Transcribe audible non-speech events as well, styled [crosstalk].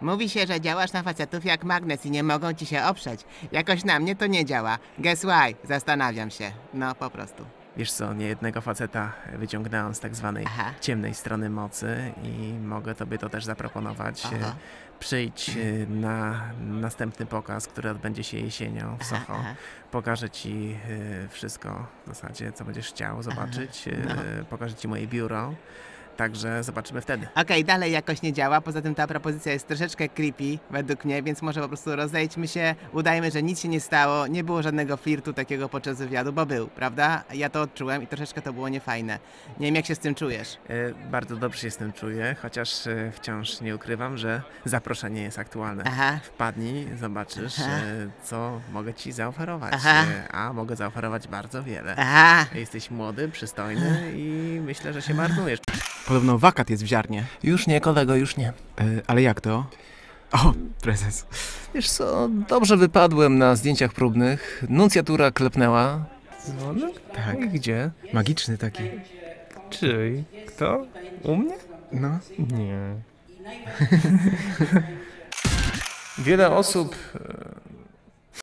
Mówi się, że działasz na facetów jak magnes i nie mogą ci się oprzeć. Jakoś na mnie to nie działa. Guess why? Zastanawiam się. No, po prostu. Wiesz co, niejednego faceta wyciągnąłem z tak zwanej Aha. ciemnej strony mocy i mogę tobie to też zaproponować. Aha. Przyjdź e, na następny pokaz, który odbędzie się jesienią w Soho. aha. Pokażę ci e, wszystko w zasadzie, co będziesz chciał zobaczyć. E, no. Pokażę ci moje biuro. Także zobaczymy wtedy. Okej, dalej jakoś nie działa. Poza tym ta propozycja jest troszeczkę creepy według mnie, więc może po prostu rozejdźmy się, udajmy, że nic się nie stało, nie było żadnego flirtu takiego podczas wywiadu, bo był, prawda? Ja to odczułem i troszeczkę to było niefajne. Nie wiem, jak się z tym czujesz. E, Bardzo dobrze się z tym czuję, chociaż e, wciąż nie ukrywam, że zaproszenie jest aktualne. Aha. Wpadnij, zobaczysz, e, co mogę ci zaoferować. A mogę zaoferować bardzo wiele. Aha. Jesteś młody, przystojny i myślę, że się marnujesz. Podobno wakat jest w ziarnie. Już nie, kolego, już nie. E, ale jak to? O, prezes. Wiesz co, dobrze wypadłem na zdjęciach próbnych. Nuncjatura klepnęła. Dzwonek? Tak. I gdzie? Magiczny taki. Czyj? Kto? U mnie? No. Nie. [laughs] Wiele osób e,